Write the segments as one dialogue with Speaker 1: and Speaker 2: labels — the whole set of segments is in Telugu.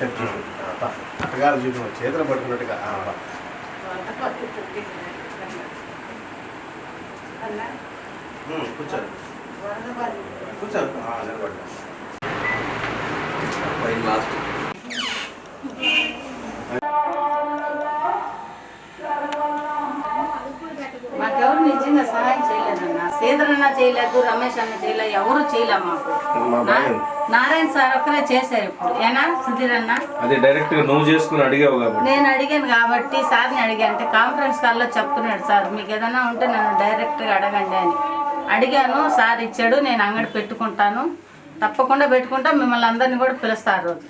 Speaker 1: అత్తగారు అట్టగారు చూపు చేతులు పట్టుకున్నట్టుగా కూర్చోరు. కూర్చోరు. నిలబడ్డా లాస్ట్
Speaker 2: సేంద్రన్న చేయలేదు రమేష్ అన్న చేయలేదు ఎవరు చేయలేదు మాకు. నారాయణ సార్ ఒక్కరే చేశారు ఇప్పుడు. ఏనా సుధీర్ అన్న
Speaker 3: అదే డైరెక్ట్ నువ్వు చేసుకుని అడిగావు కాబట్టి.
Speaker 2: నేను అడిగాను కాబట్టి సార్ని అడిగాను. అంటే కాన్ఫరెన్స్ కాల్లో చెప్తున్నాడు సార్ మీకు ఏదైనా ఉంటే నన్ను డైరెక్ట్గా అడగండి అని. అడిగాను సార్ ఇచ్చాడు నేను అంగడి పెట్టుకుంటాను. తప్పకుండా పెట్టుకుంటా మిమ్మల్ని అందరినీ కూడా పిలుస్తారు రోజు.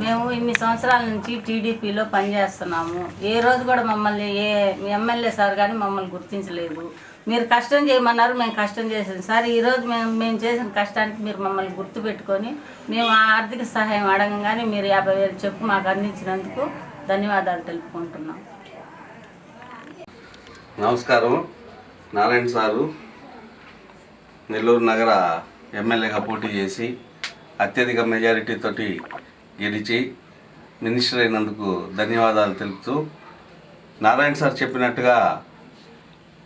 Speaker 2: మేము ఇన్ని సంవత్సరాల నుంచి టీడీపీలో పనిచేస్తున్నాము. ఏ రోజు కూడా మమ్మల్ని ఏ ఎమ్మెల్యే సార్ కానీ మమ్మల్ని గుర్తించలేదు. మీరు కష్టం చేయమన్నారు మేము కష్టం చేసాం సార్ ఈరోజు మేము మేము చేసిన కష్టానికి మీరు మమ్మల్ని గుర్తుపెట్టుకొని మేము ఆ ఆర్థిక సహాయం అడగంగానే మీరు యాభై వేలు చెప్పు మాకు అందించినందుకు ధన్యవాదాలు తెలుపుకుంటున్నాం.
Speaker 4: నమస్కారం. నారాయణ సారు నెల్లూరు నగర ఎమ్మెల్యేగా పోటీ చేసి అత్యధిక మెజారిటీ తోటి గెలిచి మినిస్టర్ అయినందుకు ధన్యవాదాలు తెలుపుతూ నారాయణ సార్ చెప్పినట్టుగా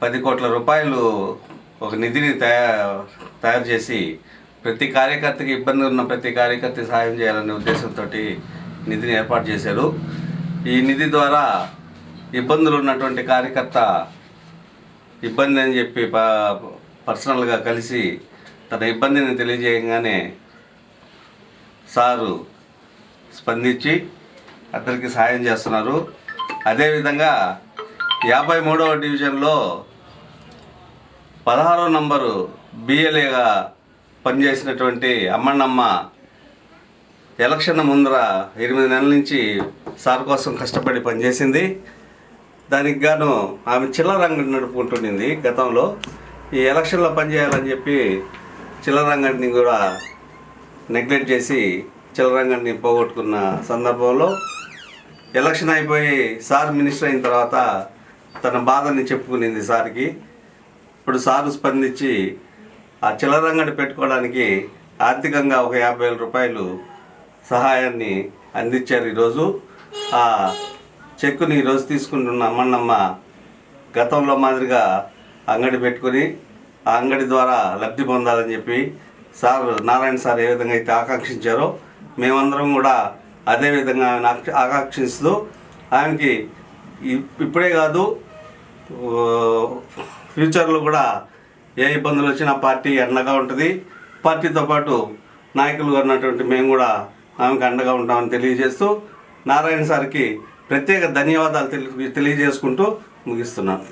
Speaker 4: పది కోట్ల రూపాయలు ఒక నిధిని తయారు తయారు చేసి ప్రతి కార్యకర్తకి ఇబ్బంది ఉన్న ప్రతి కార్యకర్తకి సహాయం చేయాలనే ఉద్దేశంతో నిధిని ఏర్పాటు చేశారు. ఈ నిధి ద్వారా ఇబ్బందులు ఉన్నటువంటి కార్యకర్త ఇబ్బంది అని చెప్పి పర్సనల్గా కలిసి తన ఇబ్బందిని తెలియజేయగానే సారు స్పందించి అతనికి సహాయం చేస్తున్నారు. అదేవిధంగా యాభై మూడవ డివిజన్లో పదహారో నంబరు బిఎల్ఏగా పనిచేసినటువంటి అమ్మన్నమ్మ ఎలక్షన్ ముందర ఎనిమిది నెలల నుంచి సార్ కోసం కష్టపడి పనిచేసింది. దానికి గాను ఆమె చిల్లరంగడి నడుపుకుంటుండింది గతంలో. ఈ ఎలక్షన్లో పనిచేయాలని చెప్పి చిల్లరంగడిని కూడా నెగ్లెక్ట్ చేసి చిల్లరంగడిని పోగొట్టుకున్న సందర్భంలో ఎలక్షన్ అయిపోయి సార్ మినిస్టర్ అయిన తర్వాత తన బాధని చెప్పుకునింది సార్కి. ఇప్పుడు సారు స్పందించి ఆ చిల్లర అంగడి పెట్టుకోవడానికి ఆర్థికంగా ఒక యాభై వేల రూపాయలు సహాయాన్ని అందించారు ఈరోజు. ఆ చెక్కుని ఈరోజు తీసుకుంటున్న అమ్మన్నమ్మ గతంలో మాదిరిగా అంగడి పెట్టుకుని ఆ అంగడి ద్వారా లబ్ధి పొందాలని చెప్పి సార్ నారాయణ సార్ ఏ విధంగా అయితే ఆకాంక్షించారో మేమందరం కూడా అదే విధంగా ఆమెను ఆకాంక్షిస్తూ ఆమెకి ఇ- ఇప్పుడే కాదు ఫ్యూచర్లో కూడా ఏ ఇబ్బందులు వచ్చినా పార్టీ అండగా ఉంటుంది. పార్టీతో పాటు నాయకులు ఉన్నటువంటి మేము కూడా ఆమెకు అండగా ఉంటామని తెలియజేస్తూ నారాయణ సార్కి ప్రత్యేక ధన్యవాదాలు తెలియజేసుకుంటూ ముగిస్తున్నాను.